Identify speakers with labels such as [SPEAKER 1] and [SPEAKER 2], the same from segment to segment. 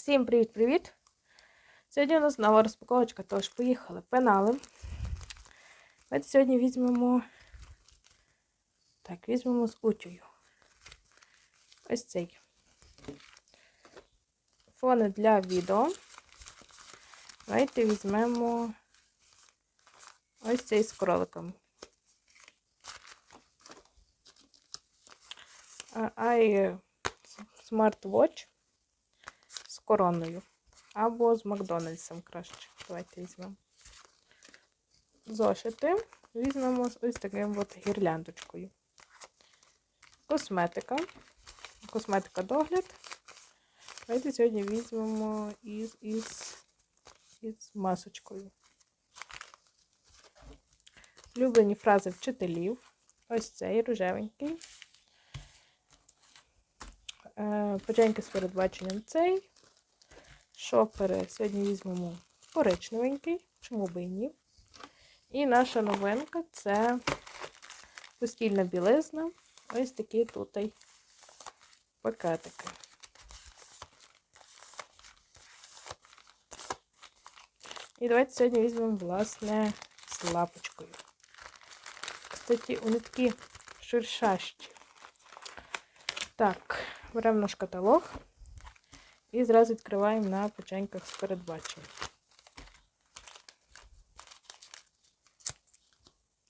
[SPEAKER 1] Всім привіт-привіт! Сьогодні у нас нова розпаковочка, тож поїхали пенали. Давайте сьогодні візьмемо. Так, візьмемо з утюю. Ось цей. Фони для відео. Давайте візьмемо ось цей з кроликом. Ай смарт-вотч з короною. Або з Макдональдсом краще. Давайте візьмемо. Зошити. Візьмемо з ось таким от гірляндочкою. Косметика. Косметика догляд. Давайте сьогодні візьмемо із, із, із масочкою. Улюблені фрази вчителів. Ось цей рожевенький. Поченьки з передбаченням цей. Шопери сьогодні візьмемо коричневенький, чому би і ні. І наша новинка це постільна білизна. Ось такі тут пакетики. І давайте сьогодні візьмемо, власне, з лапочкою. Кстати, вони такі ширшащі. Так, беремо наш каталог і зразу відкриваємо на печеньках з передбаченням.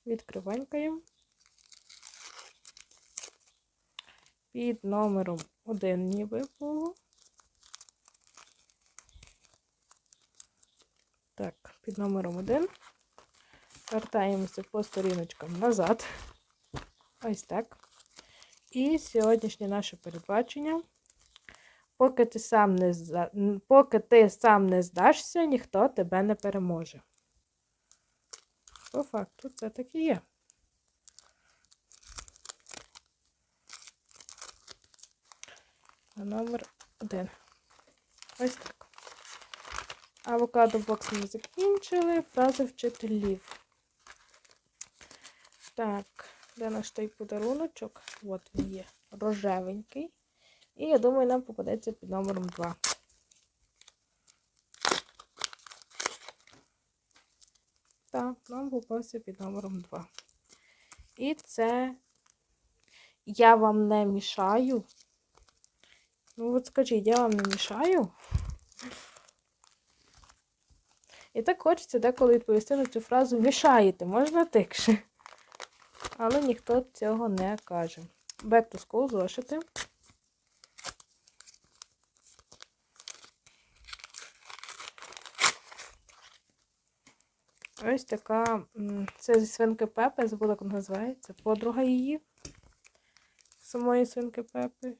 [SPEAKER 1] Відкриванькаємо. Під номером 1 ніби було. Так, під номером 1. Вертаємося по сторіночкам назад. Ось так. І сьогоднішнє наше передбачення. Поки ти сам не поки ти сам не здашся, ніхто тебе не переможе. По факту це так і є. А номер один. Ось так. Авокадо бокс ми закінчили. Фрази вчителів. Так, де наш той подаруночок? От він є рожевенький. І я думаю, нам попадеться під номером 2. Так, нам попався під номером 2. І це я вам не мішаю. Ну, от скажіть, я вам не мішаю. І так хочеться деколи відповісти на цю фразу мішаєте, можна тикше. Але ніхто цього не каже. Back to school зошити. Ось така, це зі свинки Пепи, забула, як називається. Подруга її. Самої свинки Пепи.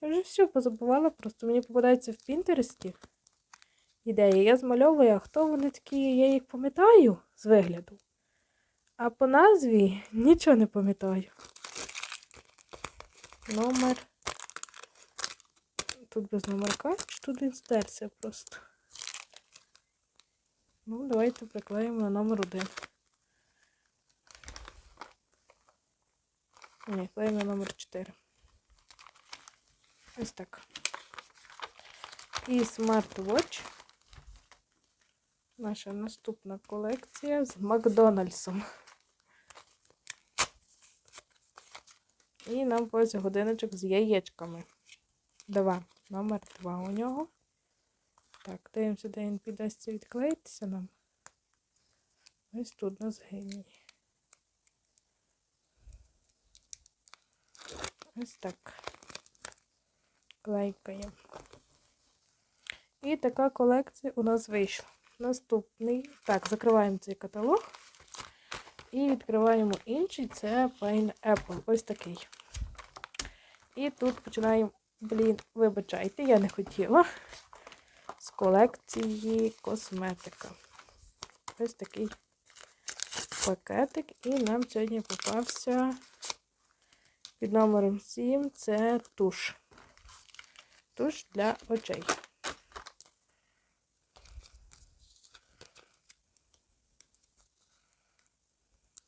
[SPEAKER 1] Я вже все позабувала, просто мені попадається в Пінтересті ідеї. Я змальовую, а хто вони такі, я їх пам'ятаю з вигляду. А по назві нічого не пам'ятаю. Номер. Тут без номерка, чи тут він стерся просто. Ну, давайте приклеїмо на номер один. Ні, клеїмо номер 4. Ось так. І смарт-вотч. Наша наступна колекція з Макдональдсом. І нам ось годиночок з яєчками. Два. Номер два у нього. Так, дивимося, де він піддасться відклеїтися нам. Ось тут на згині. Ось так. Клейкаємо. І така колекція у нас вийшла. Наступний. Так, закриваємо цей каталог. І відкриваємо інший, це Pineapple. Ось такий. І тут починаємо, блін, вибачайте, я не хотіла колекції косметика. Ось такий пакетик. І нам сьогодні попався під номером 7 це туш. Туш для очей.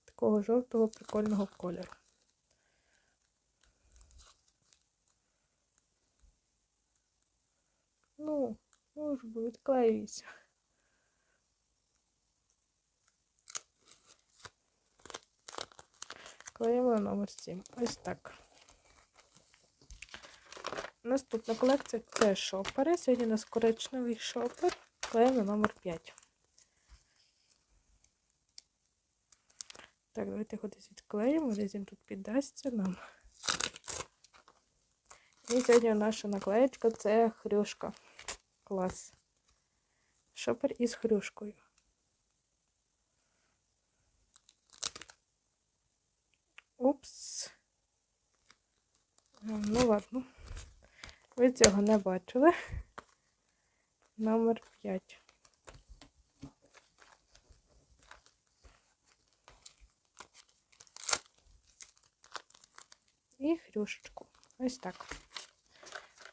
[SPEAKER 1] Такого жовтого прикольного кольору. Можу, бо відклеююся. Клеїмо 7. Ось так. Наступна колекція це шопери. Сьогодні у нас коричневий шопер. Клеїмо номер 5. Так, давайте його десь відклеїмо, десь він тут піддасться нам. І сьогодні наша наклеєчка це хрюшка. Клас. Шопер із хрюшкою. Упс. Ну ладно. Ви цього не бачили. Номер 5. І хрюшечку. Ось так.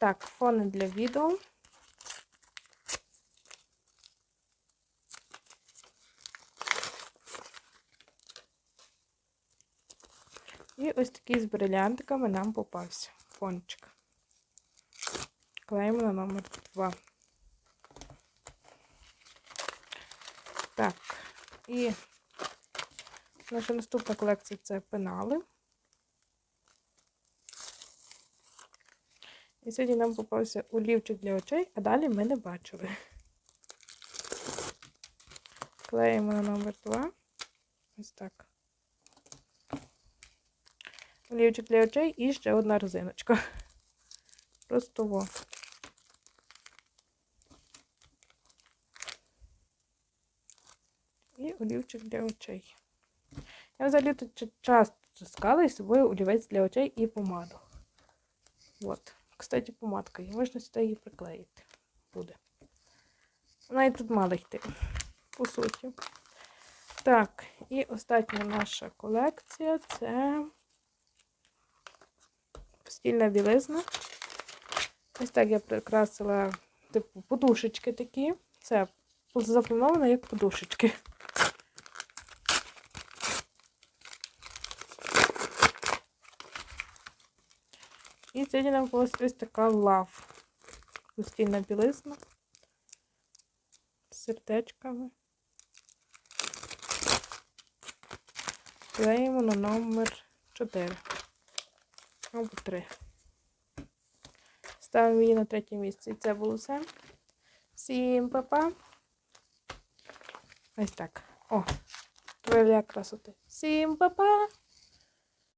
[SPEAKER 1] Так, фони для відео. І ось такий з брилянтиками нам попався фончик. Клеїмо на номер 2. Так, і наша наступна колекція це пенали. І сьогодні нам попався олівчик для очей, а далі ми не бачили. Клеїмо на номер 2. Ось так. Олівчик для очей і ще одна резиночка. Просто во. І олівчик для очей. Я взагалі тут часто таскала із собою олівець для очей і помаду. От. Кстати, помадка є. Можна сюди її приклеїти. Буде. Вона і тут мала йти, по суті. Так, і остання наша колекція це постільна білизна. Ось так я прикрасила, типу, подушечки такі. Це заплановано як подушечки. І сьогодні нам була ось така лав. Постільна білизна з сердечками. Клеїмо на номер 4 або 3. Ставимо її на третє місце. І це було все. Всім па-па. Ось так. О, твоя красоти. Всім па-па!